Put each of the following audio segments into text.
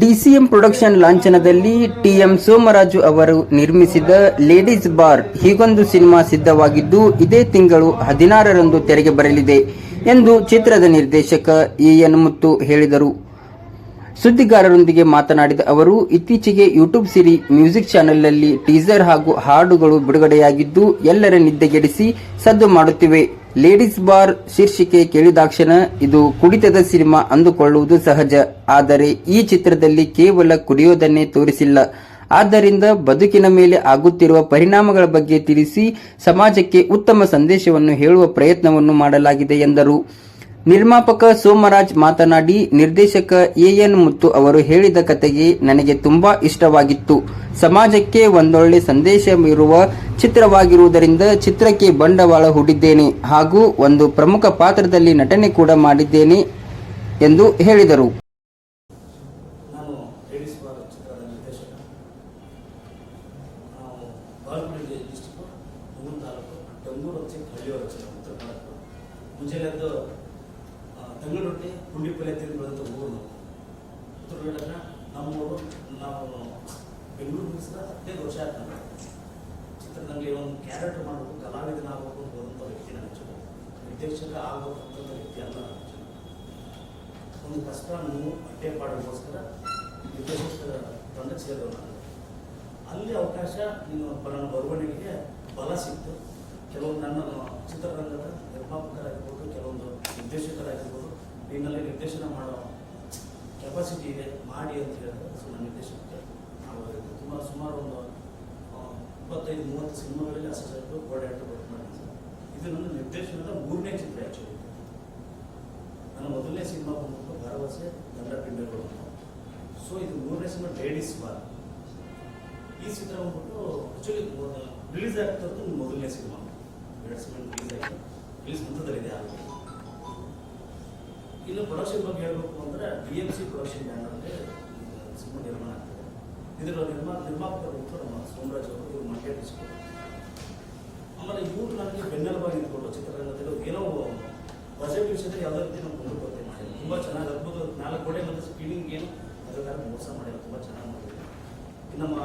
DCM production ಲಾಂಛನದಲ್ಲಿ TM Somaraju ಅವರು ನಿರ್ಮಿಸಿದ ಲೇಡೀಸ್ ಬಾರ್ ಹೀಗೊಂದು ಸಿನಿಮಾ ಸಿದ್ಧವಾಗಿದ್ದು, ಇದೇ ತಿಂಗಳು ಹದಿನಾರರಂದು ತೆರೆಗೆ ಬರಲಿದೆ ಎಂದು ಚಿತ್ರದ ನಿರ್ದೇಶಕ ಎಎನ್ ಮುತ್ತು ಹೇಳಿದರು. ಸುದ್ದಿಗಾರರೊಂದಿಗೆ ಮಾತನಾಡಿದ ಅವರು, ಇತ್ತೀಚೆಗೆ ಯೂಟ್ಯೂಬ್ ಸಿರಿ ಮ್ಯೂಸಿಕ್ ಚಾನೆಲ್ನಲ್ಲಿ ಟೀಸರ್ ಹಾಗೂ ಹಾಡುಗಳು ಬಿಡುಗಡೆಯಾಗಿದ್ದು, ಎಲ್ಲರ ನಿದ್ದೆಗೆಡಿಸಿ ಸದ್ದು ಮಾಡುತ್ತಿವೆ. ಲೇಡೀಸ್ ಬಾರ್ ಶೀರ್ಷಿಕೆ ಕೇಳಿದಾಕ್ಷಣ, ಇದು ಕುಡಿತದ ಸಿನಿಮಾ ಅಂದುಕೊಳ್ಳುವುದು ಸಹಜ. ಆದರೆ ಈ ಚಿತ್ರದಲ್ಲಿ ಕೇವಲ ಕುಡಿಯೋದನ್ನೇ ತೋರಿಸಿಲ್ಲ. ಆದ್ದರಿಂದ ಬದುಕಿನ ಮೇಲೆ ಆಗುತ್ತಿರುವ ಪರಿಣಾಮಗಳ ಬಗ್ಗೆ ತಿಳಿಸಿ, ಸಮಾಜಕ್ಕೆ ಉತ್ತಮ ಸಂದೇಶವನ್ನು ಹೇಳುವ ಪ್ರಯತ್ನವನ್ನು ಮಾಡಲಾಗಿದೆ ಎಂದರು. ನಿರ್ಮಾಪಕ ಸೋಮರಾಜ್ ಮಾತನಾಡಿ, ನಿರ್ದೇಶಕ ಎಎನ್ ಮುತ್ತು ಅವರು ಹೇಳಿದ ಕತೆಗೆ ನನಗೆ ತುಂಬಾ ಇಷ್ಟವಾಗಿತ್ತು. ಸಮಾಜಕ್ಕೆ ಒಂದೊಳ್ಳೆ ಸಂದೇಶವಿರುವ ಚಿತ್ರವಾಗಿರುವುದರಿಂದ ಚಿತ್ರಕ್ಕೆ ಬಂಡವಾಳ ಹೂಡಿದ್ದೇನೆ ಹಾಗೂ ಒಂದು ಪ್ರಮುಖ ಪಾತ್ರದಲ್ಲಿ ನಟನೆ ಕೂಡ ಮಾಡಿದ್ದೇನೆ ಎಂದು ಹೇಳಿದರು. ನಾನು ತಂಗಳು ರೊಟ್ಟಿ ಪುಂಡಿ ಪಲ್ಯ ತಿಂದು ಊರು ಹೇಳಿದ್ರೆ ನಮ್ಮೂರು, ನಾವು ಬೆಂಗಳೂರು ಹದಿನೈದು ವರ್ಷ ನಮಗೆ ಚಿತ್ರದಲ್ಲಿ ಒಂದು ಕ್ಯಾರೆಕ್ಟರ್ ಮಾಡಬೇಕು ಕಲಾವಿದನಾಗಬೇಕು ಅಂತ ವ್ಯಕ್ತಿ ನಾನು ಹೆಚ್ಚು ನಿರ್ದೇಶಕ ಆಗಬೇಕಂತ ವ್ಯಕ್ತಿ ಅಲ್ಲ ಒಂದು ಕಷ್ಟ, ನೀವು, ಅಡ್ಡೆ ಪಾಡೋಕ್ಕೋಸ್ಕರ ನಿರ್ದೇಶಕ ತಂಡ ನಾನು. ಅಲ್ಲಿ ಅವಕಾಶ, ನೀನು ನನ್ನ ಬರವಣಿಗೆಗೆ ಬಲ ಸಿಕ್ತು. ಕೆಲವೊಂದು ನನ್ನ ಚಿತ್ರರಂಗದ ನಿರ್ಮಾಪಕರಾಗಿರ್ಬೋದು, ಕೆಲವೊಂದು ನಿರ್ದೇಶಕರಾಗಿರ್ಬೋದು ನಿನ್ನಲ್ಲಿ ನಿರ್ದೇಶನ ಮಾಡೋ ಕೆಪಾಸಿಟಿ ಇದೆ, ಮಾಡಿ ಅಂತ ಹೇಳಿದ್ರೆ ಸೊ ನನ್ನ ನಿರ್ದೇಶಕಕ್ಕೆ ನಾವು ತುಂಬ ಸುಮಾರು ಒಂದು ಇಪ್ಪತ್ತೈದು, ಮೂವತ್ತು ಸಿನಿಮಾಗಳಲ್ಲಿ ಅಸೋಸಿಯೇಟ್ ಡೈರೆಕ್ಟರ್ ವರ್ಕ್ ಮಾಡಿದ್ದೀನಿ ಇದು ನನ್ನ ನಿರ್ದೇಶನದ ಮೂರನೇ ಚಿತ್ರ ಆ್ಯಕ್ಚುಲಿ ನನ್ನ ಮೊದಲನೇ ಸಿನಿಮಾ ಬಂದ್ಬಿಟ್ಟು ಭರವಸೆ ದಂಡ ಪಿಂಡಗಳು ಅಂತ. ಸೊ ಇದು ಮೂರನೇ ಸಿನಿಮಾ ಲೇಡೀಸ್ ಬಾರ್ ಈ ಚಿತ್ರ ಬಂದ್ಬಿಟ್ಟು ಆ್ಯಕ್ಚುಲಿ ರಿಲೀಸ್ ಆಗ್ತಿರೋದು ಮೊದಲನೇ ಸಿನಿಮಾ. ಎರಡು ಸಿನಿಮಾ ರಿಲೀಸ್ ಆಯಿತು. ರಿಲೀಸ್ ಹಂತದಲ್ಲಿದೆ ಆಲ್ರೆಡಿ. ಇನ್ನು ಪ್ರೊಡಕ್ಷನ್ ಬಗ್ಗೆ ಹೇಳಬೇಕು ಅಂದರೆ ಬಿ ಎಂ ಸಿ ಪ್ರೊಡಕ್ಷನ್ ಬ್ಯಾನರ್ಗೆ ಸಿನಿಮಾ ನಿರ್ಮಾಣ ಆಗ್ತದೆ. ಇದರ ನಿರ್ಮಾ ನಿರ್ಮಾಪಕರು ನಮ್ಮ ಸೋಮರಾಜ್ ಅವರು ಇವರು ಮಂಡ್ಯ ಆಮೇಲೆ ಇವರು ನನಗೆ ಬೆನ್ನೆಲುಬಾಗಿ ನಿಂತ್ಕೊಂಡು ಚಿತ್ರರಂಗದಲ್ಲಿ. ಏನೋ ಬಜೆಟ್ ವಿಷಯದಲ್ಲಿ ಯಾವುದೇ ರೀತಿ ನಾವು ಕೊಂಡುಕೊಳ್ತೇವೆ ಮಾಡಿಲ್ಲ ತುಂಬ ಚೆನ್ನಾಗಿ ಅದ್ಭುತ ನಾಲ್ಕು ಕೋಡೆ ಮತ್ತು ಸ್ಕ್ರೀನಿಂಗ್ ಏನು ಅದರಲ್ಲಿ ಮೋಸ ಮಾಡಿಲ್ಲ ತುಂಬ ಚೆನ್ನಾಗಿ ಮಾಡಿದೆ ನಮ್ಮ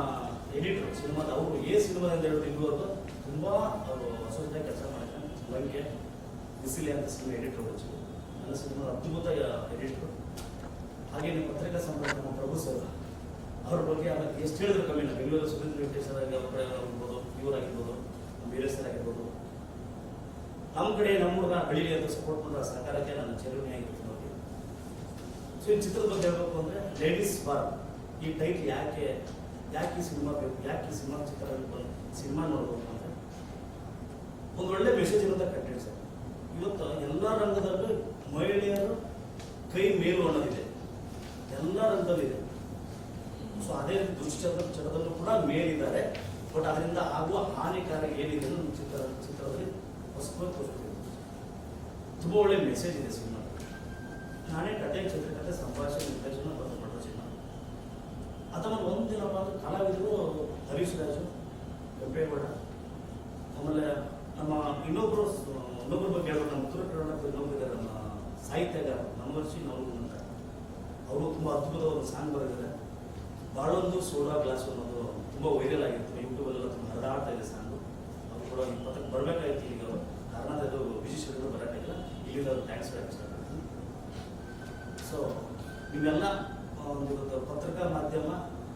ಎಡಿಟರ್ ಸಿನಿಮಾದ ಅವರು ಏ ಸಿನಿಮಾದಿಂದ ಇಲ್ಲೂ ಇಲ್ಲಿವರೆಗೂ ತುಂಬ ಅವರು ಹೊಸದಾಗಿ ಕೆಲಸ ಮಾಡಿದ್ದಾರೆ ಲಂಕೆ ಬಿಸಿಲಿ ಅಂತ ಸಿನಿಮಾ ಎಡಿಟರ್ ಹಚ್ಚು ಸಿನಿಮಾದ ಅದ್ಭುತ ಎಡಿಟರ್ ಹಾಗೆ ನಿಮ್ಮ ಪತ್ರಿಕಾ ಸಂಪರ್ಕ ನಮ್ಮ ಪ್ರಭು ಸರ್, ಅವ್ರ ಬಗ್ಗೆ ಅದಕ್ಕೆ ಎಷ್ಟು ಹೇಳಿದ್ರು ಕಮ್ಮಿ ಇಲ್ಲ. ಬೆಂಗಳೂರು ಸುರೇಂದ್ರ ವೆಂಕಟೇಶ್ವರ ಆಗಿರ್ಬೋದು ಇವರಾಗಿರ್ಬೋದು ಬೇರೆ ಸರ್ ಆಗಿರ್ಬೋದು. ನಮ್ಮ ಕಡೆ ನಮ್ಮ ಹುಡುಗ ಬೆಳಿಗ್ಗೆ ಅಂತ ಸಪೋರ್ಟ್ ಮಾಡೋ ಸರ್ಕಾರಕ್ಕೆ ನನ್ನ ಚಲನೆ ಆಗಿರ್ತೀನಿ ನೋಡಿ. ಸೊ ಈ ಚಿತ್ರದ ಬಗ್ಗೆ ಹೇಳ್ಬೇಕು ಅಂದ್ರೆ ಲೇಡೀಸ್ ಬಾರ್ ಈ ಟೈಟ್ ಯಾಕೆ ಯಾಕೆ ಈ ಸಿನಿಮಾ ಬೇಕು, ಯಾಕೆ ಈ ಸಿನಿಮಾ ಚಿತ್ರ ಸಿನಿಮಾ ನೋಡ್ಬೇಕು ಅಂದರೆ ಒಂದು ಒಳ್ಳೆ ಮೆಸೇಜ್ ಇರುತ್ತೆ ಕಂಟೆಂಟ್ ಸರ್. ಇವತ್ತು ಎಲ್ಲ ರಂಗದಲ್ಲೂ ಮಹಿಳೆಯರು ಕೈ ಮೇಲೋಣವಿದೆ ಎಲ್ಲ ರಂಗದಲ್ಲಿದೆ ಸೊ ಅದೇ ರೀತಿ ಚರದಲ್ಲೂ ಕೂಡ ಮೇಲಿದ್ದಾರೆ. ಬಟ್ ಅದರಿಂದ ಆಗುವ ಹಾನಿಕಾರಕ ಏನಿದೆ ನಮ್ಮ ಚಿತ್ರ, ಚಿತ್ರದಲ್ಲಿ ಹೊಸಕೊಂಡು ತೋರಿಸ್ತೀವಿ. ತುಂಬ ಒಳ್ಳೆ ಮೆಸೇಜ್ ಇದೆ ಸಿನಿಮಾ. ನಾನೇ ಕತೆ ಚಿತ್ರಕಥೆ ಸಂಭಾಷಣೆ, ನಿರ್ದೇಶನ ಬಂದು ಮಾಡೋ ಸಿನಿಮಾ. ಅಥವಾ ಒಂದಿನ ಬಂದು ಕಲಾವಿದರು ಹರೀಶ್ ರಾಜು ಕೆಂಪೇಗೌಡ ಆಮೇಲೆ ನಮ್ಮ ಇನ್ನೊಬ್ರು ಇನ್ನೊಬ್ಬರ ಬಗ್ಗೆ ಹೇಳೋದು ನಮ್ಮ ಉತ್ತರ ಕರ್ನಾಟಕದ ಇನ್ನೊಬ್ಬರು ನಮ್ಮ ಸಾಹಿತ್ಯಗಾರ ನಮ್ಮ ವರ್ಷಿ ನಾವು ಅಂತ. ಅವರು ತುಂಬ ಅದ್ಭುತವಾದ ಸಾಂಗ್ ಬರೆದಿದ್ದಾರೆ. ಬಾಳೊಂದು ಸೋಡಾ ಗ್ಲಾಸ್ ಅನ್ನೋದು ತುಂಬ ವೈರಲ್ ಆಗಿತ್ತು. ಯೂಟ್ಯೂಬಲ್ಲೆಲ್ಲ ತುಂಬ ಹರಿದಾಡ್ತಾ ಇದೆ ಸಾಂಗು. ಅವರು ಕೂಡ ಇಪ್ಪತ್ತಕ್ಕೆ ಬರಬೇಕಾಗಿತ್ತು ಈಗ. ಅವರು ಕಾರಣ ಅದು ಶೆಡ್ಯೂಲ್ ಬರೋಕ್ಕಾಗಿಲ್ಲ ಇಲ್ಲಿಂದ ಅವ್ರು ಥ್ಯಾಂಕ್ಸ್ ಹೇಳಕ್ಕೆ ಸೊ ನೀವೆಲ್ಲ ಒಂದು ಪತ್ರಿಕಾ ಮಾಧ್ಯಮ,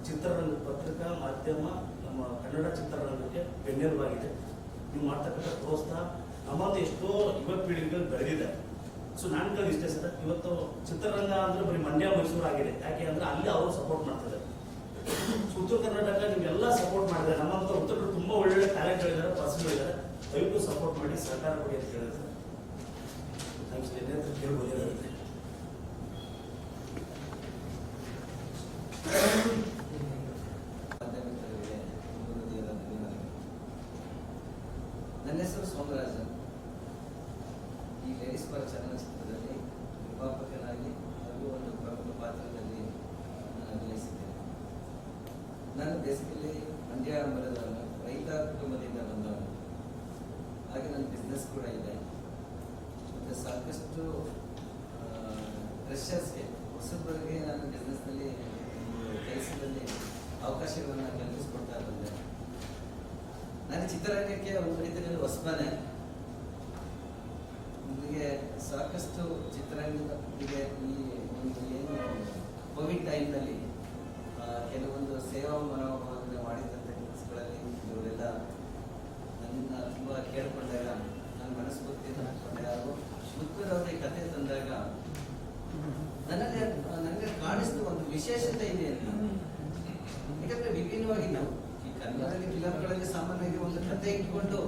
ಚಿತ್ರರಂಗ, ಪತ್ರಿಕಾ ಮಾಧ್ಯಮ, ನಮ್ಮ ಕನ್ನಡ ಚಿತ್ರರಂಗಕ್ಕೆ ಬೆನ್ನೆಲುಬಾಗಿದೆ. ನೀವು ಮಾಡ್ತಕ್ಕಂಥ ಪ್ರೋತ್ಸಾಹ ನಮ್ಮಂತ ಎಷ್ಟೋ ಯುವ ಪೀಳಿಗೆಗಳು ಬೆಳೆದಿದೆ ಸೊ ನಾನು ಇಷ್ಟೇ ಸರ್. ಇವತ್ತು ಚಿತ್ರರಂಗ ಅಂದ್ರೆ ಬರೀ ಮಂಡ್ಯ, ಮೈಸೂರು ಆಗಿದೆ. ಯಾಕೆ ಅಂದ್ರೆ ಅಲ್ಲಿ ಅವರು ಸಪೋರ್ಟ್ ಮಾಡ್ತಾರೆ. ಉತ್ತರ ಕರ್ನಾಟಕ ನೀವೆಲ್ಲ ಸಪೋರ್ಟ್ ಮಾಡಿದ್ರೆ ನಮ್ಮಂತ ಉತ್ತರ ತುಂಬಾ ಒಳ್ಳೆ ಒಳ್ಳೊಳ್ಳೆ ಪರ್ಸನ್ ಇದ್ದಾರೆ ದಯವಿಟ್ಟು ಸಪೋರ್ಟ್ ಮಾಡಿ, ಸಹಕಾರ ಕೊಡಿ ಅಂತ ಹೇಳಿದ್ರೆ ಸರ್ ಥ್ಯಾಂಕ್ಸ್ ಏನಾದ್ರು ಕೇಳ್ಬೋದು ಮಾಧ್ಯಮಿಕರಿಗೆ ಹೃದಯದ ಧನ್ಯವಾದಗಳು. ನನ್ನ ಹೆಸರು ಸೋಮರಾಜನ್ ಈ ಲೇಡೀಸ್ ಬಾರ್ ಚಲನಚಿತ್ರದಲ್ಲಿ ನಿರ್ಮಾಪಕನಾಗಿ ಹಾಗೂ ಒಂದು ಪ್ರಮುಖ ಪಾತ್ರದಲ್ಲಿ ನಾನು ಅಭಿನಯಿಸಿದ್ದೇನೆ ನಾನು ಬೇಸಿಕಲಿ ಮಂಡ್ಯ ಮೂಲದವನು ರೈತ ಕುಟುಂಬದಿಂದ ಬಂದವನು. ಹಾಗೆ ನನ್ನ ಬಿಸ್ನೆಸ್ ಕೂಡ ಇದೆ. ಮತ್ತು ಸಾಕಷ್ಟು ಫ್ರೆಶರ್ಸ್ಗೆ ಹೊಸಬ್ರಿಗೆ ನಾನು ಬಿಸ್ನೆಸ್ನಲ್ಲಿ ಕೆಲಸದಲ್ಲಿ ಅವಕಾಶಗಳನ್ನು ಕಲ್ಪಿಸ್ಕೊಡ್ತಾ ಬಂದೆ. ನಾನು ಚಿತ್ರರಂಗಕ್ಕೆ ಒಂದು ರೀತಿಯಲ್ಲಿ ಹೊಸಬಾನೆ. ನನಗೆ ಸಾಕಷ್ಟು ಚಿತ್ರರಂಗದ ಈ ಒಂದು ಏನು, ಕೋವಿಡ್ ಟೈಮ್ನಲ್ಲಿ ಕೆಲವೊಂದು ಸೇವಾ ಮನೋಭಾವದಿಂದ ಮಾಡಿದಂಥ ಕೆಲಸಗಳಲ್ಲಿ ಇವರೆಲ್ಲ ನನ್ನ ತುಂಬ ಕೇಳಿಕೊಂಡಾಗ ನನ್ನ ಮನಸ್ಫೂರ್ತಿಯನ್ನು ಹಾಕೊಂಡಾಗ ಹಾಗೂ ಮುತ್ತೂರವರಿಗೆ ಕತೆ ತಂದಾಗ ನನಗೆ ನನಗೆ ಕಾಣಿಸಿದ ಒಂದು ವಿಶೇಷತೆ ಇದೆ ಅಂತ. ಯಾಕಂದ್ರೆ ವಿಭಿನ್ನವಾಗಿ ನಾವು ಈ ಕನ್ನಡದಲ್ಲಿ ಫಿಲಮ್ಗಳಲ್ಲಿ ಸಾಮಾನ್ಯವಾಗಿ ಒಂದು ಕತೆ ಇಟ್ಕೊಂಡು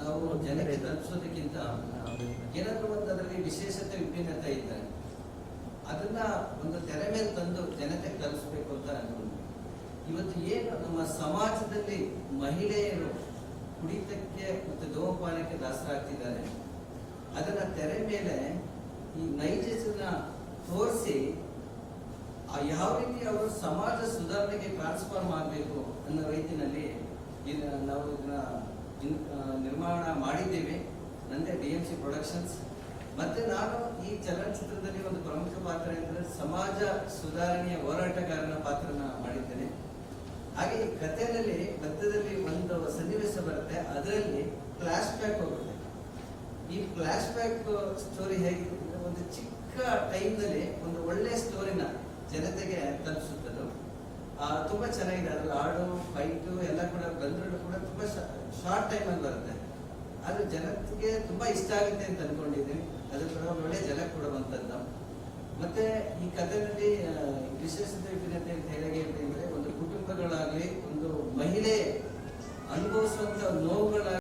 ನಾವು ಜನಕ್ಕೆ ತಲುಪಿಸೋದಕ್ಕಿಂತ, ಏನಾದ್ರೂ ಒಂದು ಅದರಲ್ಲಿ ವಿಶೇಷತೆ, ವಿಭಿನ್ನತೆ ಇದ್ದರೆ ಅದನ್ನ ಒಂದು ತೆರೆ ಮೇಲೆ ತಂದು ಜನತೆ ಕಲಿಸ್ಬೇಕು ಅಂತ ಅನ್ಕೊಂಡು ಇವತ್ತು ಏನು ನಮ್ಮ ಸಮಾಜದಲ್ಲಿ ಮಹಿಳೆಯರು ಕುಡಿತಕ್ಕೆ ಮತ್ತು ಧೂಮಪಾನಕ್ಕೆ ದಾಸರಾಗ್ತಿದ್ದಾರೆ. ಅದನ್ನ ತೆರೆ ಮೇಲೆ ಈ ನೈಜನ ತೋರಿಸಿ ಯಾವ ರೀತಿ ಅವರು ಸಮಾಜ ಸುಧಾರಣೆಗೆ ಟ್ರಾನ್ಸ್ಫಾರ್ಮ್ ಆಗಬೇಕು ಅನ್ನೋ ಇದನ್ನ ನಾವು ಇದನ್ನ ನಿರ್ಮಾಣ ಮಾಡಿದ್ದೇವೆ. ನಂದೇ ಡಿ ಎಂ ಸಿ ಪ್ರೊಡಕ್ಷನ್ಸ್. ಮತ್ತೆ ನಾನು ಈ ಚಲನಚಿತ್ರದಲ್ಲಿ ಒಂದು ಪ್ರಮುಖ ಪಾತ್ರ ಎಂದರೆ ಸಮಾಜ ಸುಧಾರಣೆಯ ಹೋರಾಟಗಾರನ ಪಾತ್ರನ ಮಾಡಿದ್ದೇನೆ. ಹಾಗೆ ಈ ಕಥೆಯಲ್ಲಿ ಮಧ್ಯದಲ್ಲಿ ಒಂದು ಸನ್ನಿವೇಶ ಬರುತ್ತೆ, ಅದರಲ್ಲಿ ಫ್ಲಾಶ್ ಬ್ಯಾಕ್ ಹೋಗುತ್ತೆ. ಈ ಫ್ಲಾಶ್ ಬ್ಯಾಕ್ ಸ್ಟೋರಿ ಹೇಗಿದೆ ಒಂದು ಚಿಕ್ಕ ಟೈಮ್ನಲ್ಲಿ ಒಂದು ಒಳ್ಳೆ ಸ್ಟೋರಿನ ಜನತೆಗೆ ತಲುಪಿಸುತ್ತದು ತುಂಬಾ ಚೆನ್ನಾಗಿದೆ, ಅದ್ರಲ್ಲಿ ಹಾಡು ಫೈಟು ಎಲ್ಲ ಕೂಡ ಬಂದ್ರು ಕೂಡ ತುಂಬಾ ಶಾರ್ಟ್ ಟೈಮಲ್ಲಿ ಬರುತ್ತೆ. ಆದ್ರೆ ಜನಕ್ಕೆ ತುಂಬಾ ಇಷ್ಟ ಆಗುತ್ತೆ ಅಂತ ಅನ್ಕೊಂಡಿದ್ದೀನಿ ಅದು ಕೂಡ ಒಳ್ಳೆ ಜನ ಕೊಡುವಂಥದ್ದು ಮತ್ತೆ ಈ ಕಥೆಯಲ್ಲಿ ಆ, ವಿಶೇಷತೆ ವಿಭಿನ್ನತೆ ಅಂತ ಹೇಗೆ ಅಂತ ಹೇಳಿದ್ರೆ ಒಂದು ಕುಟುಂಬಗಳಾಗ್ಲಿ ಒಂದು ಮಹಿಳೆ ಅನುಭವಿಸುವಂತ ನೋವುಗಳ